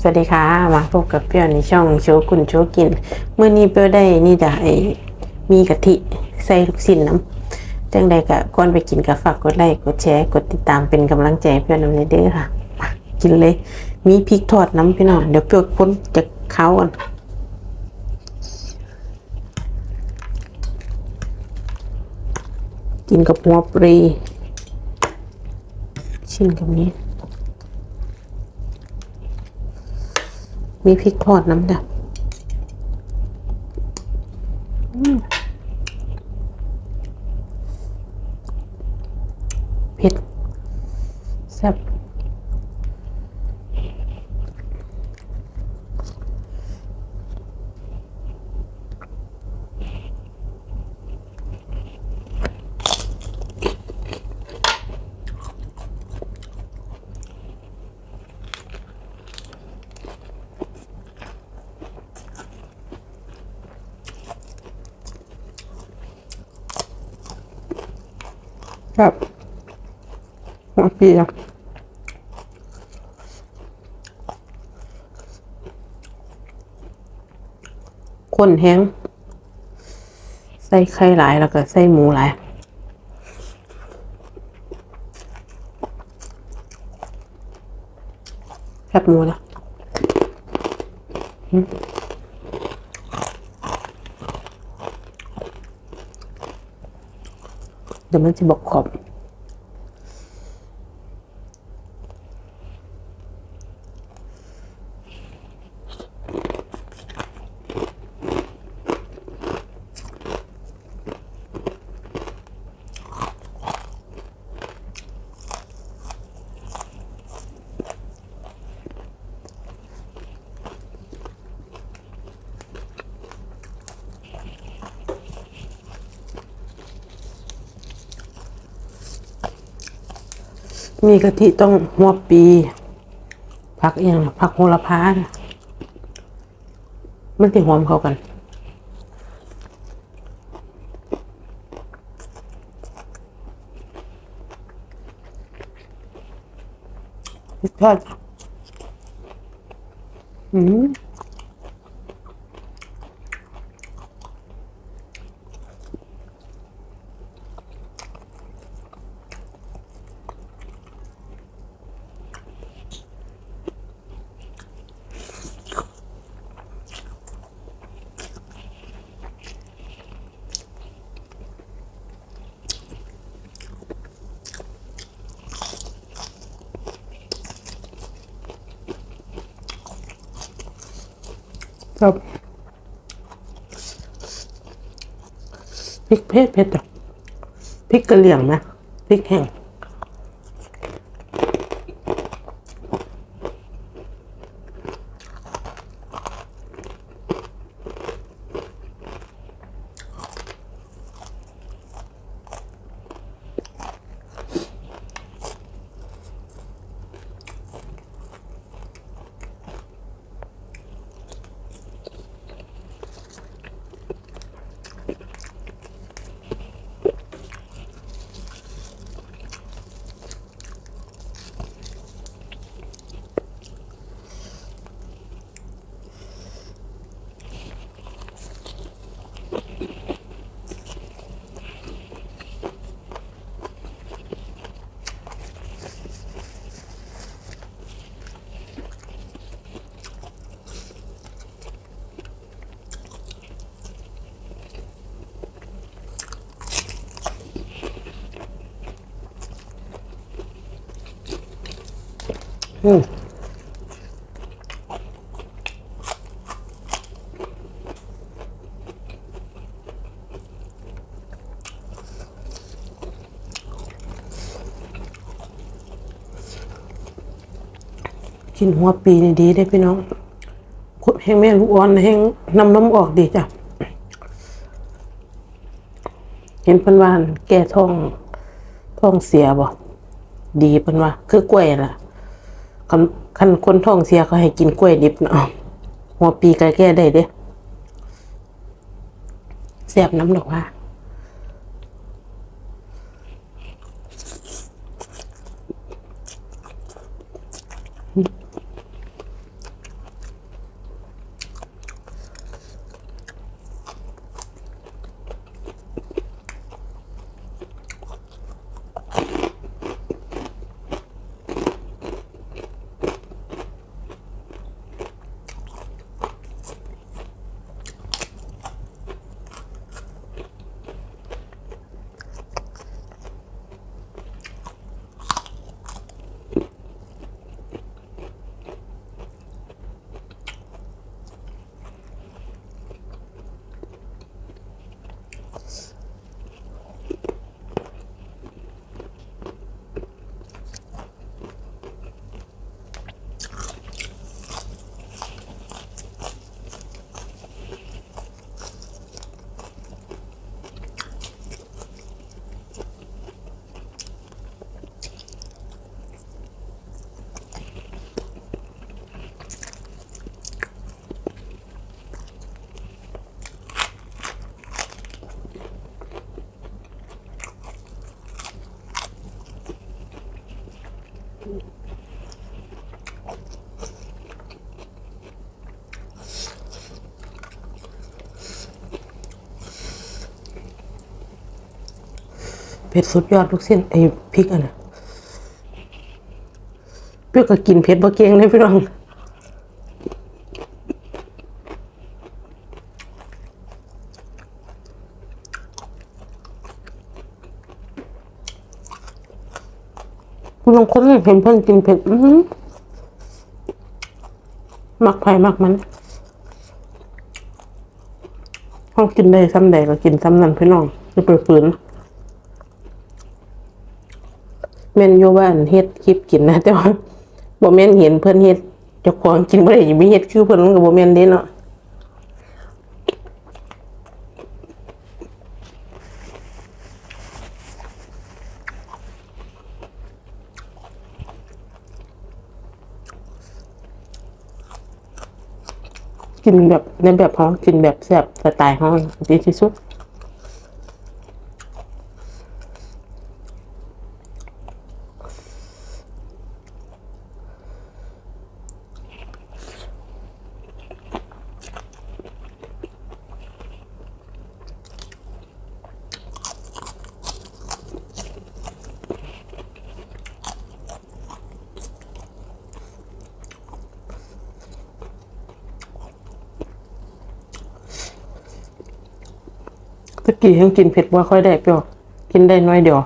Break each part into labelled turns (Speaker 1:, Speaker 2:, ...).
Speaker 1: สวัสดีค่ะ มาพบกับเปรี้ยวในช่องโชกุนโชกินเมื่อนี้เปรี้ยวได้นี่จะไอมีกะทิใส่ลูกชิ้นน้ำจังใดกะก่อนไปกินกะฝากกดไลค์กดแชร์กดติดตามเป็นกำลังใจให้เปรี้ยวน้ำในเด้อค่ะมากินเลย มีพริกทอดน้ำพี่น้องเดี๋ยวเปรี้ยวพ้นจากเขาก่อนกินกับหัวปรี ชิ้นกับนี้ มีพริกทอดน้ำดับ ครับหัวเปียกคนแห้ง ใส่ไข่หลายแล้วก็ใส่หมูหลายแคบหมูนะอื เดี๋ยวมันจะบอกขอบ มีกะทิต้องหัวปี ผักเองนะผักโหระพานมันติหอมเข้ากันพริกทอดอืม ครับพริกเผ็ดเผ็ดอะพริกกระเหลี่ยงนะพริกแห้ง อืมกินหัวปีนี่ดีได้พี่น้องขุดแห้งแม่ลูกอ่อนแห้งน้ำน้ำออกดีจ้ะ เห็นพิ่นว่าแก้ท้องท้องเสียบ่ดีเพิ่นว่าคือกล้วยล่ะ คันคันคนท้องเสียเขาให้กินกล้วยดิบเนาะหัวปีกแก้ได้เด้แซ่บน้ำดอกว่า เผ็ดสุดยอดลูกเส้นไอ้พริกอะนะเปรี้ยวก็กินเผ็ดบ่เก่งเลยพี่น้องบางคนเห็นเพื่อนกินเผ็ดอื้อหือมักไผ่มักมันเขากินได้ซ้ำใดก็กินซ้ำนั้นพี่น้องจะไปฝืน แม่นอยู่บ้านเฮ็ดคลิปกินนะแต่ว่าบ่แม่นเห็นเพิ่นเฮ็ดเจ้าของกินบ่ได้ยังไม่เฮ็ดคือเพิ่นมันก็บ่แม่นเด้เนาะกินแบบในแบบเขากินแบบแซ่บสไตล์เขาดีที่สุด กี้ยังกินเผ็ดบ่าค่อยได้เปรี้ยวกินได้น้อยเดียว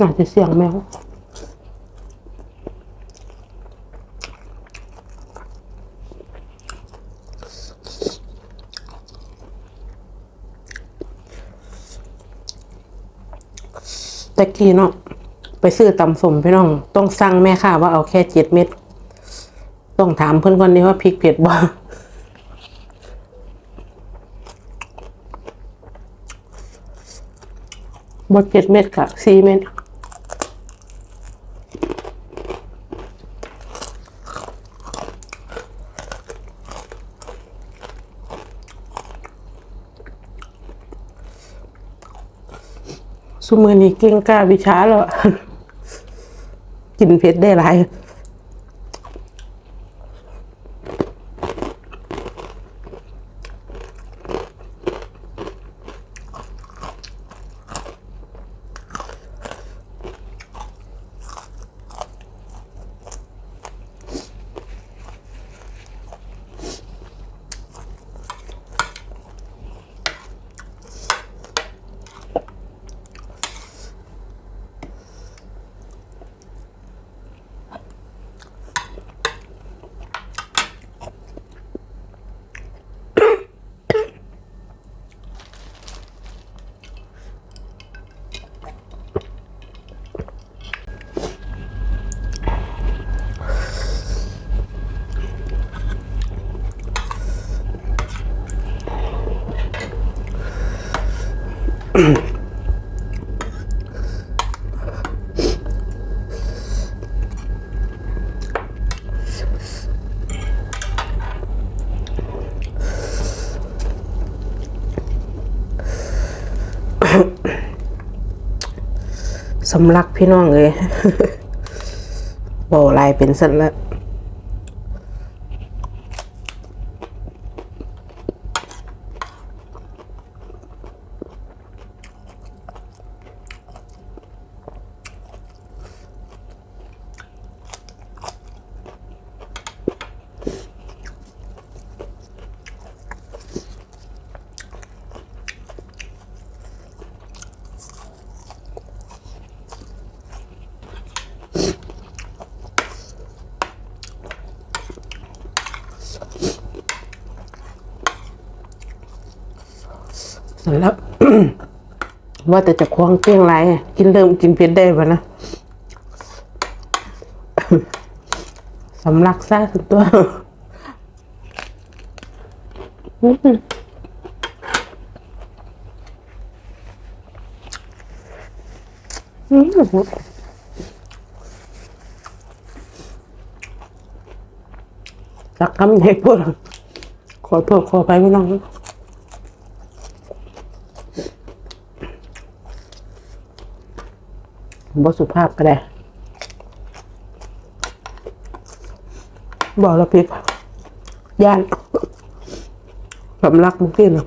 Speaker 1: อาจจะเสียงแมว ขี้เนาะไปซื้อตำสมพี่น้อง ต้องสั่งแม่ค่ะว่าเอาแค่เจ็ดเม็ดต้องถามเพื่อนคนนี้ว่าพริกเผ็ดบ่บ่เจ็ดเม็ดกับสี่เม็ด สุมือนี้เก่งกล้าวิชาแล้ว กินเผ็ดได้หลาย สำลักพี่น้องเลยบ่ลายเป็นสันละ สันละว่าแต่จะควงเกลี้ยงไรกินเริ่มกินเผ็ดได้ปะนะสำลักซะสุดตัวอืมอืมสักคำใหญ่พวกขอโทษขอไปไม่น้อง บ่สุภาพก็ได้ บอกแล้วพิกย่านสำลักมื่อกี้นะ